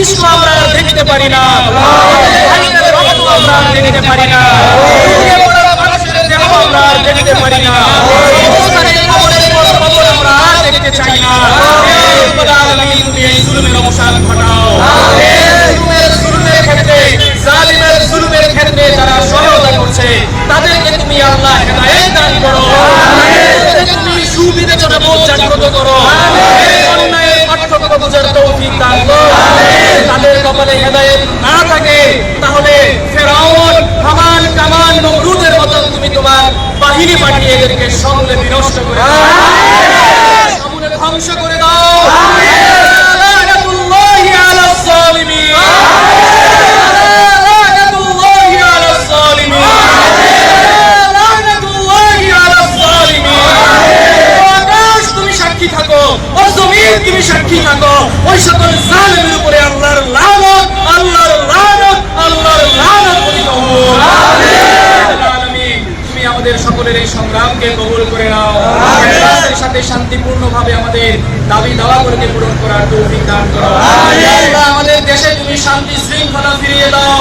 মস্তিষ্ক আমরা দেখতে পারি না আমরা পারি না আমরা দেখতে পারি না আমরা দেখতে চাই না তুমি এই জুলুমের জুলুমের জুলুমের ক্ষেত্রে যারা সহায়তা করছে তাদেরকে তুমি দান করো তুমি সুবিবেচনা বোধ জাগ্রত করো অন্যায়ের পার্থক্য বোঝার তৌফিক দান করো কপালে হেদায়েত না থাকে তাহলে ফেরাউন হামান কামান নমরুদের মতো তুমি তোমার বাহিনী পাঠিয়ে এদেরকে সমূলে বিনষ্ট করে সমূলে ধ্বংস করে দাও। তুমি সাক্ষী থাকো। তুমি সাক্ষী থাকো। ওই সকল সকলের এই সংগ্রামকে কবুল করে নাও। আমাদের সাথে শান্তিপূর্ণভাবে আমাদের দাবি দাওয়াগুলোকে পূরণ করার তৌফিক দান করো। আমাদের দেশে তুমি শান্তি শৃঙ্খলা ফিরিয়ে দাও।